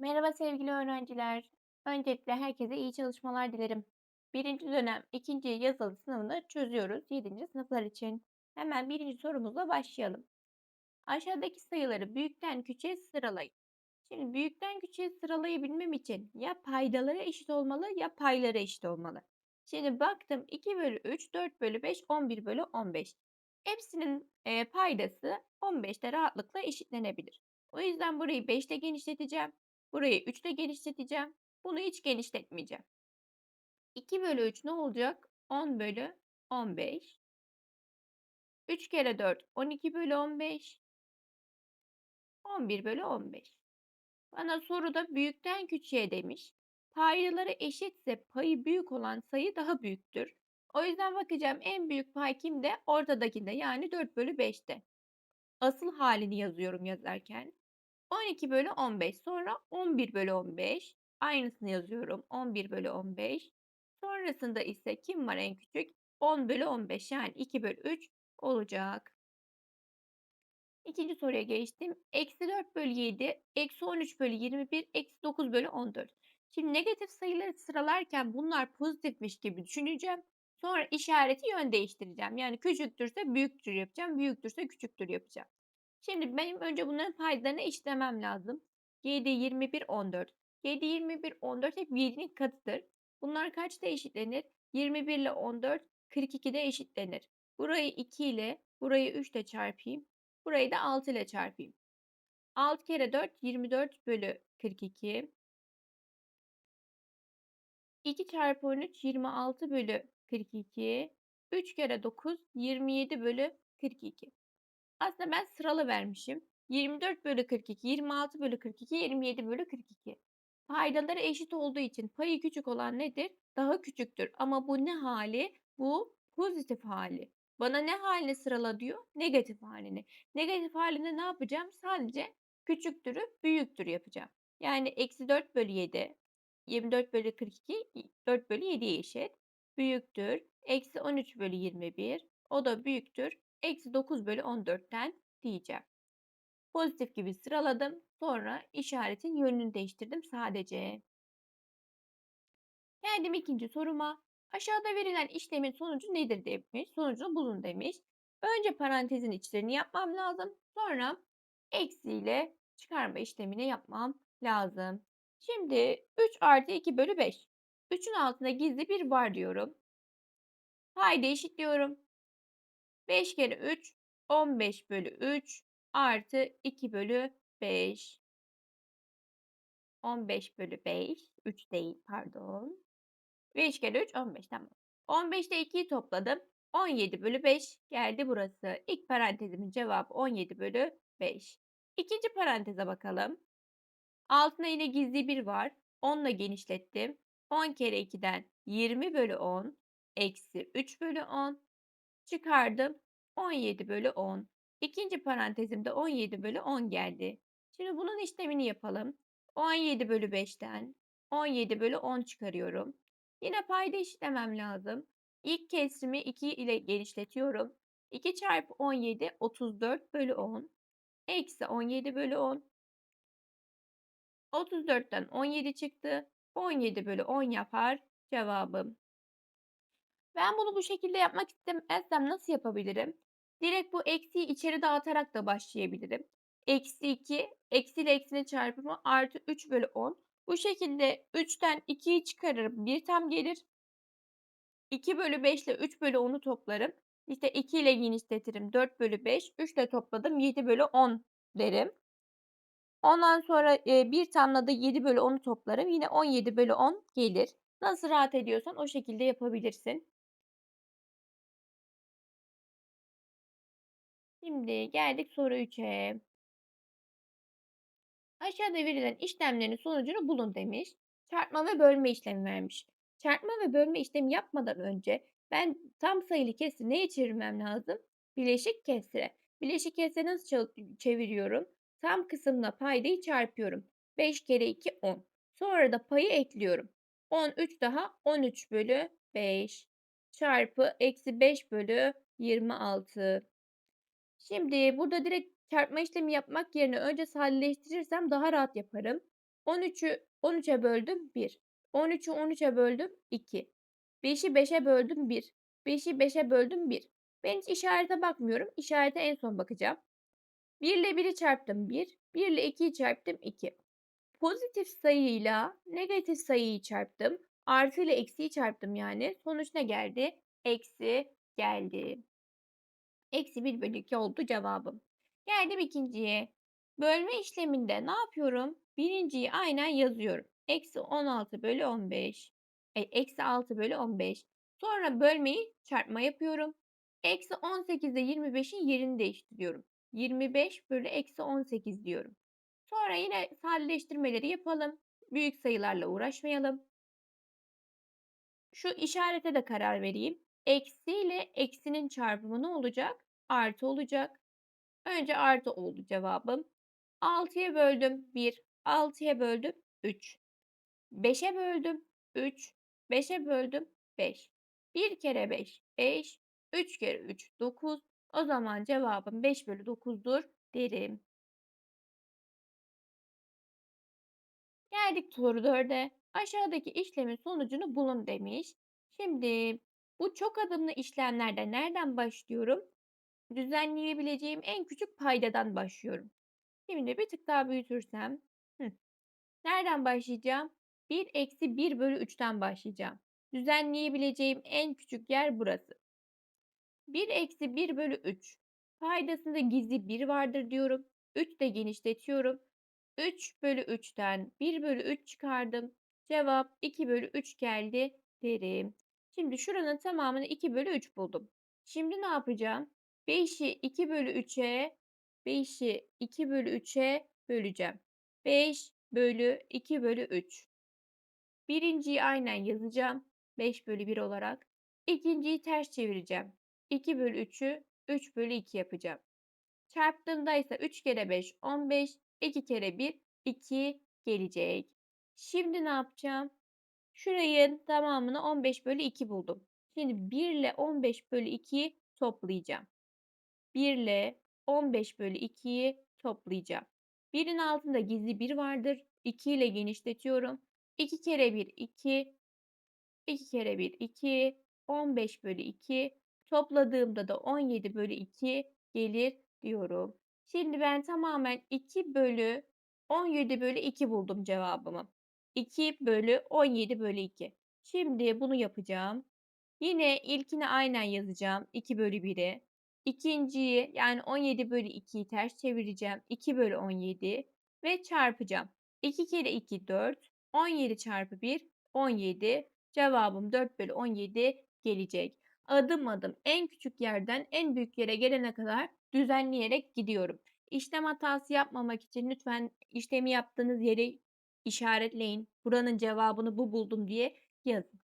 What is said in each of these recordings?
Merhaba sevgili öğrenciler. Öncelikle herkese iyi çalışmalar dilerim. Birinci dönem ikinci yazılı sınavını çözüyoruz 7. sınıflar için. Hemen birinci sorumuzla başlayalım. Aşağıdaki sayıları büyükten küçüğe sıralayın. Şimdi büyükten küçüğe sıralayabilmem için ya paydaları eşit olmalı ya payları eşit olmalı. Şimdi baktım 2 bölü 3, 4 bölü 5, 11 bölü 15. Hepsinin e, paydası 15'te rahatlıkla eşitlenebilir. O yüzden burayı 5'te genişleteceğim. Burayı 3'te genişleteceğim. Bunu hiç genişletmeyeceğim. 2 bölü 3 ne olacak? 10 bölü 15. 3 kere 4 12 bölü 15. 11 bölü 15. Bana soruda büyükten küçüğe demiş. Paydaları eşitse payı büyük olan sayı daha büyüktür. O yüzden bakacağım en büyük pay kimde? Ortadakinde yani 4 bölü 5'te. Asıl halini yazıyorum yazarken. 12 bölü 15 sonra 11 bölü 15. Aynısını yazıyorum 11 bölü 15. Sonrasında ise kim var en küçük? 10 bölü 15 yani 2 bölü 3 olacak. İkinci soruya geçtim. Eksi 4 bölü 7, eksi 13 bölü 21, eksi 9 bölü 14. Şimdi negatif sayıları sıralarken bunlar pozitifmiş gibi düşüneceğim. Sonra işareti yön değiştireceğim. Yani küçüktürse büyüktür yapacağım, büyüktürse küçüktür yapacağım. Şimdi benim önce bunların paydalarını eşitlemem lazım. 7, 21, 14. 7, 21, 14 hep 7'nin katıdır. Bunlar kaçta eşitlenir? 21 ile 14, 42'de eşitlenir. Burayı 2 ile, burayı 3 ile çarpayım. Burayı da 6 ile çarpayım. 6 kere 4, 24 bölü 42. 2 çarpı 13, 26 bölü 42. 3 kere 9, 27 bölü 42. Aslında ben sıralı vermişim. 24 bölü 42, 26 bölü 42, 27 bölü 42. Paydaları eşit olduğu için payı küçük olan nedir? Daha küçüktür. Ama bu ne hali? Bu pozitif hali. Bana ne halini sırala diyor? Negatif halini. Negatif halinde ne yapacağım? Sadece küçüktürü büyüktür yapacağım. Yani eksi 4 bölü 7, 24 bölü 42, 4 bölü 7'ye eşit. Büyüktür. Eksi 13 bölü 21, o da büyüktür. Eksi 9 bölü 14'ten diyeceğim. Pozitif gibi sıraladım. Sonra işaretin yönünü değiştirdim sadece. Geldim ikinci soruma. Aşağıda verilen işlemin sonucu nedir demiş. Sonucunu bulun demiş. Önce parantezin içlerini yapmam lazım. Sonra eksiyle çıkarma işlemini yapmam lazım. Şimdi 3 artı 2 bölü 5. 3'ün altında gizli bir var diyorum. Haydi eşitliyorum. 5 kere 3 15 bölü 3 artı 2 bölü 5. 15 bölü 5. 3 değil pardon. 5 kere 3 15 tamam. 15'te 2'yi topladım. 17 bölü 5 geldi burası. İlk parantezimin cevabı 17 bölü 5. İkinci paranteze bakalım. Altına yine gizli bir var. 10 ile genişlettim. 10 kere 2'den 20 bölü 10 eksi 3 bölü 10 çıkardım. 17 bölü 10. İkinci parantezimde 17 bölü 10 geldi. Şimdi bunun işlemini yapalım. 17 bölü 5'ten 17 bölü 10 çıkarıyorum. Yine payda işlemem lazım. İlk kesrimi 2 ile genişletiyorum. 2 çarpı 17 34 bölü 10. Eksi 17 bölü 10. 34'ten 17 çıktı. 17 bölü 10 yapar cevabım. Ben bunu bu şekilde yapmak istemezsem nasıl yapabilirim? Direkt bu eksiyi içeri dağıtarak da başlayabilirim. Eksi 2, eksi ile eksinin çarpımı artı 3 bölü 10. Bu şekilde 3'ten 2'yi çıkarırım. 1 tam gelir. 2 bölü 5 ile 3 bölü 10'u toplarım. İşte 2 ile genişletirim. 4 bölü 5. 3 ile topladım. 7 bölü 10 derim. Ondan sonra e, bir tamla da 7 bölü 10'u toplarım. Yine 17 bölü 10 gelir. Nasıl rahat ediyorsan o şekilde yapabilirsin. Şimdi geldik soru 3'e. Aşağıda verilen işlemlerin sonucunu bulun demiş. Çarpma ve bölme işlemi vermiş. Çarpma ve bölme işlemi yapmadan önce ben tam sayılı kesri neye çevirmem lazım? Bileşik kesre. Bileşik kesre nasıl çeviriyorum? Tam kısımla paydayı çarpıyorum. 5 kere 2 10. Sonra da payı ekliyorum. 13 daha 13 bölü 5 çarpı eksi 5 bölü 26. Şimdi burada direkt çarpma işlemi yapmak yerine önce sadeleştirirsem daha rahat yaparım. 13'ü 13'e böldüm 1. 13'ü 13'e böldüm 2. 5'i 5'e böldüm 1. 5'i 5'e böldüm 1. Ben hiç işarete bakmıyorum. İşarete en son bakacağım. 1 ile 1'i çarptım 1. 1 ile 2'yi çarptım 2. Pozitif sayıyla negatif sayıyı çarptım. Artı ile eksiyi çarptım yani. Sonuç ne geldi? Eksi geldi. Eksi 1 bölü 2 oldu cevabım. Geldim ikinciye. Bölme işleminde ne yapıyorum? Birinciyi aynen yazıyorum. Eksi 16 bölü 15. E, eksi 6 bölü 15. Sonra bölmeyi çarpma yapıyorum. Eksi 18 ile 25'in yerini değiştiriyorum. 25 bölü eksi 18 diyorum. Sonra yine sadeleştirmeleri yapalım. Büyük sayılarla uğraşmayalım. Şu işarete de karar vereyim. Eksi ile eksinin çarpımı ne olacak? Artı olacak. Önce artı oldu cevabım. 6'ya böldüm 1. 6'ya böldüm 3. 5'e böldüm 3. 5'e böldüm 5. 1 kere 5 5. 3 kere 3 9. O zaman cevabım 5 bölü 9'dur derim. Geldik soru 4'e. Aşağıdaki işlemin sonucunu bulun demiş. Şimdi bu çok adımlı işlemlerde nereden başlıyorum? Düzenleyebileceğim en küçük paydadan başlıyorum. Şimdi bir tık daha büyütürsem. Hı. Nereden başlayacağım? 1 eksi 1 bölü 3'ten başlayacağım. Düzenleyebileceğim en küçük yer burası. 1 eksi 1 bölü 3. Paydasında gizli 1 vardır diyorum. 3 de genişletiyorum. 3 bölü 3'ten 1 bölü 3 çıkardım. Cevap 2 bölü 3 geldi derim. Şimdi şuranın tamamını 2 bölü 3 buldum. Şimdi ne yapacağım? 5'i 2 bölü 3'e 5'i 2 bölü 3'e böleceğim. 5 bölü 2 bölü 3. Birinciyi aynen yazacağım. 5 bölü 1 olarak. İkinciyi ters çevireceğim. 2 bölü 3'ü 3 bölü 2 yapacağım. Çarptığımda ise 3 kere 5 15. 2 kere 1 2 gelecek. Şimdi ne yapacağım? Şurayın tamamını 15 bölü 2 buldum. Şimdi 1 ile 15 bölü 2'yi toplayacağım. 1 ile 15 bölü 2'yi toplayacağım. 1'in altında gizli 1 vardır. 2 ile genişletiyorum. 2 kere 1 2. 2 kere 1 2. 15 bölü 2. Topladığımda da 17 bölü 2 gelir diyorum. Şimdi ben tamamen 2 bölü 17 bölü 2 buldum cevabımı. 2 bölü 17 bölü 2. Şimdi bunu yapacağım. Yine ilkini aynen yazacağım. 2 bölü 1'i. İkinciyi yani 17 bölü 2'yi ters çevireceğim. 2 bölü 17 ve çarpacağım. 2 kere 2 4. 17 çarpı 1 17. Cevabım 4 bölü 17 gelecek. Adım adım en küçük yerden en büyük yere gelene kadar düzenleyerek gidiyorum. İşlem hatası yapmamak için lütfen işlemi yaptığınız yeri işaretleyin. Buranın cevabını bu buldum diye yazın.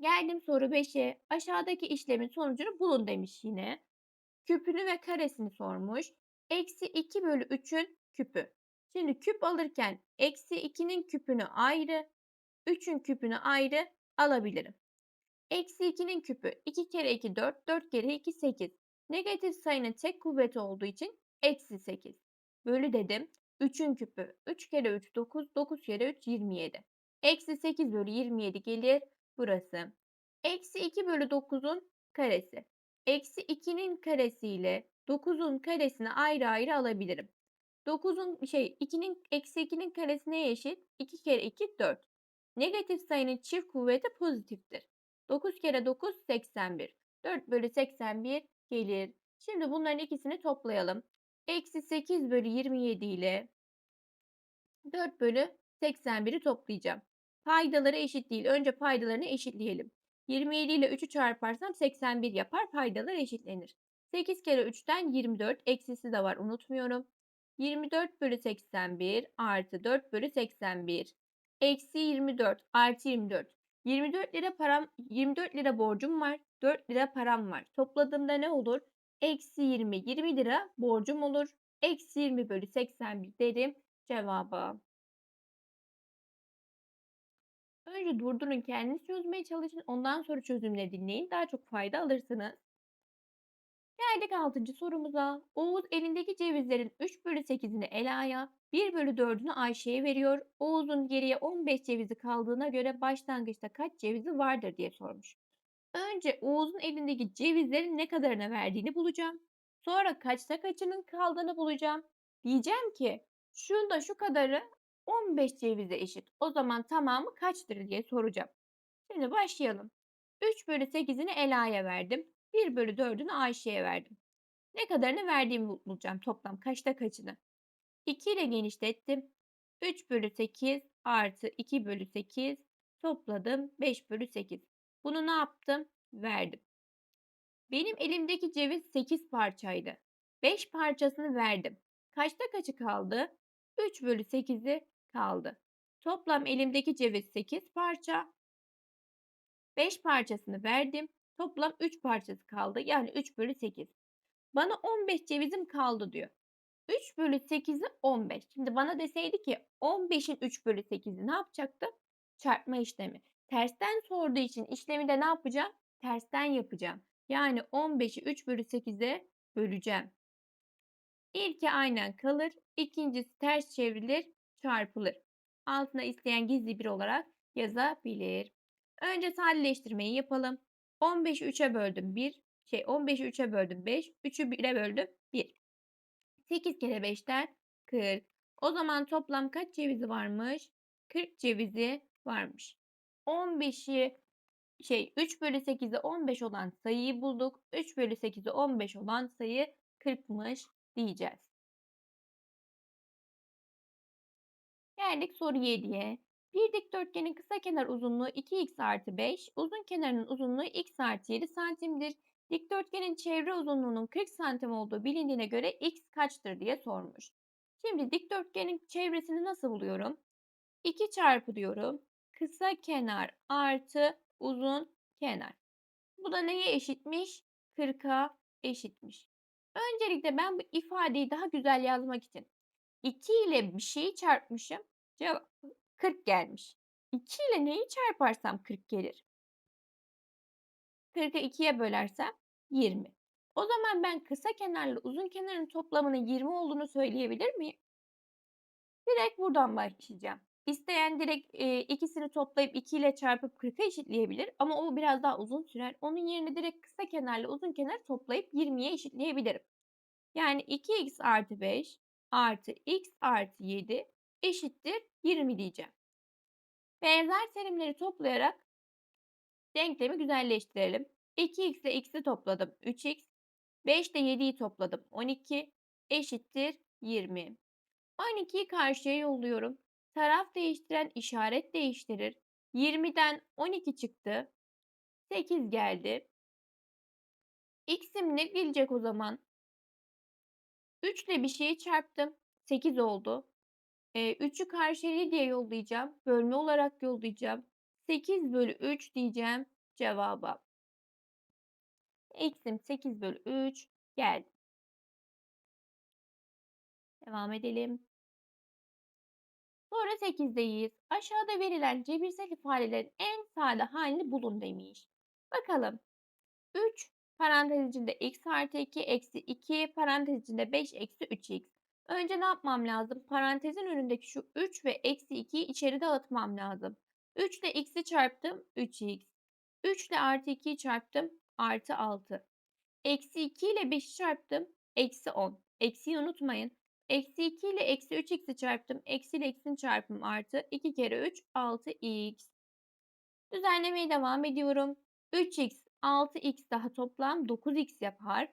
Geldim soru 5'e. Aşağıdaki işlemin sonucunu bulun demiş yine. Küpünü ve karesini sormuş. Eksi 2 bölü 3'ün küpü. Şimdi küp alırken eksi 2'nin küpünü ayrı, 3'ün küpünü ayrı alabilirim. Eksi 2'nin küpü 2 kere 2 4, 4 kere 2 8. Negatif sayının tek kuvveti olduğu için eksi 8. Bölü dedim. 3'ün küpü 3 kere 3 9, 9 kere 3 27. Eksi 8 bölü 27 gelir burası. Eksi 2 bölü 9'un karesi. Eksi 2'nin karesi ile 9'un karesini ayrı ayrı alabilirim. 9'un şey 2'nin eksi 2'nin karesi neye eşit? 2 kere 2 4. Negatif sayının çift kuvveti pozitiftir. 9 kere 9 81. 4 bölü 81 gelir. Şimdi bunların ikisini toplayalım. Eksi 8 bölü 27 ile 4 bölü 81'i toplayacağım. Paydaları eşit değil. Önce paydalarını eşitleyelim. 27 ile 3'ü çarparsam 81 yapar. Paydalar eşitlenir. 8 kere 3'ten 24. Eksisi de var unutmuyorum. 24 bölü 81 artı 4 bölü 81. Eksi 24 artı 24. 24 lira param, 24 lira borcum var. 4 lira param var. Topladığımda ne olur? Eksi 20, 20 lira borcum olur. Eksi 20 bölü 81 derim cevabı. Önce durdurun kendiniz çözmeye çalışın. Ondan sonra çözümleri dinleyin. Daha çok fayda alırsınız. Geldik 6. sorumuza. Oğuz elindeki cevizlerin 3 bölü 8'ini Ela'ya, 1 bölü 4'ünü Ayşe'ye veriyor. Oğuz'un geriye 15 cevizi kaldığına göre başlangıçta kaç cevizi vardır diye sormuş. Önce Oğuz'un elindeki cevizlerin ne kadarına verdiğini bulacağım. Sonra kaçta kaçının kaldığını bulacağım. Diyeceğim ki şunda şu kadarı 15 cevize eşit. O zaman tamamı kaçtır diye soracağım. Şimdi başlayalım. 3 bölü 8'ini Ela'ya verdim. 1 bölü 4'ünü Ayşe'ye verdim. Ne kadarını verdiğimi bulacağım toplam kaçta kaçını. 2 ile genişlettim. 3 bölü 8 artı 2 bölü 8 topladım 5 bölü 8. Bunu ne yaptım? Verdim. Benim elimdeki ceviz 8 parçaydı. 5 parçasını verdim. Kaçta kaçı kaldı? 3 bölü 8'i kaldı. Toplam elimdeki ceviz 8 parça. 5 parçasını verdim. Toplam 3 parçası kaldı. Yani 3 bölü 8. Bana 15 cevizim kaldı diyor. 3 bölü 8'i 15. Şimdi bana deseydi ki 15'in 3 bölü 8'i ne yapacaktı? Çarpma işlemi. Tersten sorduğu için işlemi de ne yapacağım? Tersten yapacağım. Yani 15'i 3 bölü 8'e böleceğim. İlki aynen kalır. ikincisi ters çevrilir, çarpılır. Altına isteyen gizli bir olarak yazabilir. Önce sadeleştirmeyi yapalım. 15'i 3'e böldüm 1. Şey 15'i 3'e böldüm 5. 3'ü 1'e böldüm 1. 8 kere 5'ten 40. O zaman toplam kaç cevizi varmış? 40 cevizi varmış. 15'i şey 3 bölü 8'i 15 olan sayıyı bulduk. 3 bölü 8'i 15 olan sayı 40'mış diyeceğiz. Geldik soru 7'ye. Bir dikdörtgenin kısa kenar uzunluğu 2x artı 5, uzun kenarının uzunluğu x artı 7 santimdir. Dikdörtgenin çevre uzunluğunun 40 santim olduğu bilindiğine göre x kaçtır diye sormuş. Şimdi dikdörtgenin çevresini nasıl buluyorum? 2 çarpı diyorum. Kısa kenar artı uzun kenar. Bu da neye eşitmiş? 40'a eşitmiş. Öncelikle ben bu ifadeyi daha güzel yazmak için 2 ile bir şeyi çarpmışım. Cevap 40 gelmiş. 2 ile neyi çarparsam 40 gelir. 40'ı 2'ye bölersem 20. O zaman ben kısa kenarla uzun kenarın toplamının 20 olduğunu söyleyebilir miyim? Direkt buradan başlayacağım. İsteyen direkt e, ikisini toplayıp 2 ile çarpıp 40'a eşitleyebilir ama o biraz daha uzun sürer. Onun yerine direkt kısa kenarla uzun kenar toplayıp 20'ye eşitleyebilirim. Yani 2x artı 5 artı x artı 7 eşittir 20 diyeceğim. Benzer terimleri toplayarak denklemi güzelleştirelim. 2x ile x'i topladım 3x. 5 ile 7'yi topladım 12 eşittir 20. 12'yi karşıya yolluyorum. Taraf değiştiren işaret değiştirir. 20'den 12 çıktı. 8 geldi. X'im ne gelecek o zaman? 3 ile bir şeyi çarptım. 8 oldu. E, 3'ü karşıya diye yollayacağım. Bölme olarak yollayacağım. 8 bölü 3 diyeceğim cevaba. X'im 8 bölü 3 geldi. Devam edelim. Sonra 8'deyiz. Aşağıda verilen cebirsel ifadelerin en sade halini bulun demiş. Bakalım. 3 parantez içinde x artı 2 eksi 2 parantez içinde 5 eksi 3x. Önce ne yapmam lazım? Parantezin önündeki şu 3 ve eksi 2'yi içeri dağıtmam lazım. 3 ile x'i çarptım 3x. 3 ile artı 2'yi çarptım artı 6. Eksi 2 ile 5'i çarptım eksi 10. Eksiyi unutmayın. Eksi 2 ile eksi 3x'i çarptım. Eksi ile x'in çarpımı artı 2 kere 3 6x. Düzenlemeye devam ediyorum. 3x 6x daha toplam 9x yapar.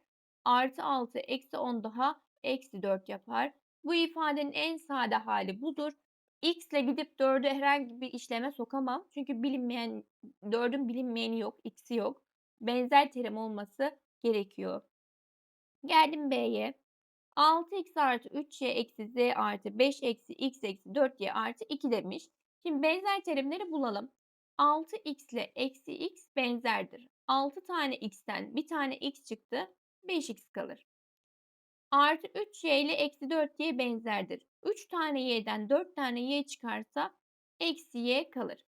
Artı 6 eksi 10 daha eksi 4 yapar. Bu ifadenin en sade hali budur. X ile gidip 4'ü herhangi bir işleme sokamam. Çünkü bilinmeyen 4'ün bilinmeyeni yok, x'i yok. Benzer terim olması gerekiyor. Geldim B'ye. 6x artı 3y eksi z artı 5 eksi x eksi 4y artı 2 demiş. Şimdi benzer terimleri bulalım. 6x ile eksi x benzerdir. 6 tane x'ten bir tane x çıktı. 5x kalır. Artı 3y ile eksi 4y benzerdir. 3 tane y'den 4 tane y çıkarsa eksi y kalır.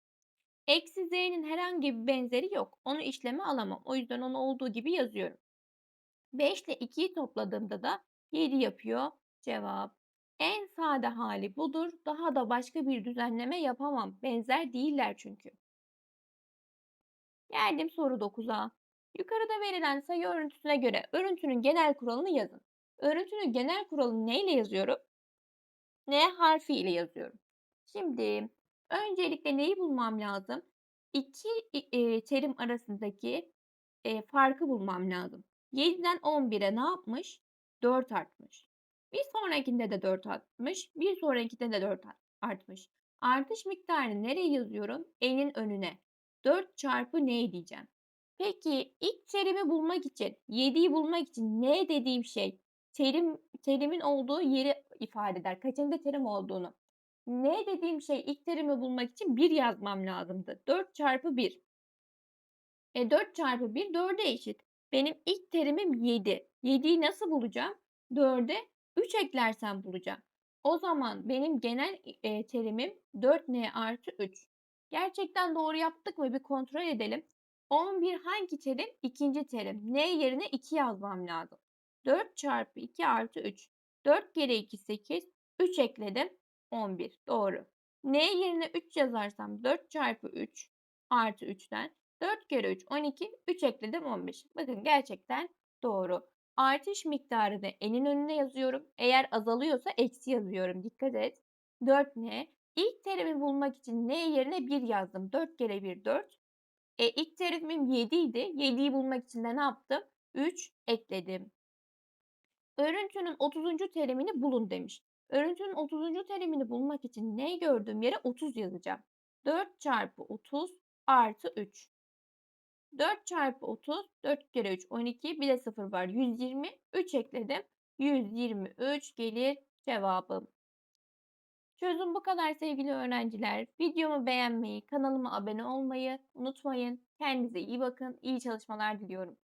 Eksi z'nin herhangi bir benzeri yok. Onu işleme alamam. O yüzden onu olduğu gibi yazıyorum. 5 ile 2'yi topladığımda da 7 yapıyor cevap. En sade hali budur. Daha da başka bir düzenleme yapamam. Benzer değiller çünkü. Geldim soru 9'a. Yukarıda verilen sayı örüntüsüne göre örüntünün genel kuralını yazın. Örüntünün genel kuralını neyle yazıyorum? N harfi ile yazıyorum. Şimdi öncelikle neyi bulmam lazım? İki e, terim arasındaki e, farkı bulmam lazım. 7'den 11'e ne yapmış? 4 artmış. Bir sonrakinde de 4 artmış. Bir sonrakinde de 4 artmış. Artış miktarını nereye yazıyorum? N'in önüne. 4 çarpı n diyeceğim. Peki ilk terimi bulmak için, 7'yi bulmak için ne dediğim şey terim terimin olduğu yeri ifade eder. Kaçıncı terim olduğunu. Ne dediğim şey ilk terimi bulmak için 1 yazmam lazımdı. 4 çarpı 1. E 4 çarpı 1 4'e eşit. Benim ilk terimim 7. 7'yi nasıl bulacağım? 4'e 3 eklersem bulacağım. O zaman benim genel e, terimim 4n artı 3. Gerçekten doğru yaptık mı bir kontrol edelim. 11 hangi terim? İkinci terim. N yerine 2 yazmam lazım. 4 çarpı 2 artı 3. 4 kere 2 8. 3 ekledim. 11. Doğru. N yerine 3 yazarsam 4 çarpı 3 artı 3'ten 4 kere 3 12. 3 ekledim 15. Bakın gerçekten doğru. Artış miktarını n'in önüne yazıyorum. Eğer azalıyorsa eksi yazıyorum. Dikkat et. 4n. İlk terimi bulmak için n yerine 1 yazdım. 4 kere 1 4. E, ilk terimim 7 idi. 7'yi bulmak için de ne yaptım? 3 ekledim. Örüntünün 30. terimini bulun demiş. Örüntünün 30. terimini bulmak için ne gördüğüm yere 30 yazacağım. 4 çarpı 30 artı 3. 4 çarpı 30, 4 kere 3 12, bir de 0 var 120, 3 ekledim. 123 gelir cevabım. Çözüm bu kadar sevgili öğrenciler. Videomu beğenmeyi, kanalıma abone olmayı unutmayın. Kendinize iyi bakın. İyi çalışmalar diliyorum.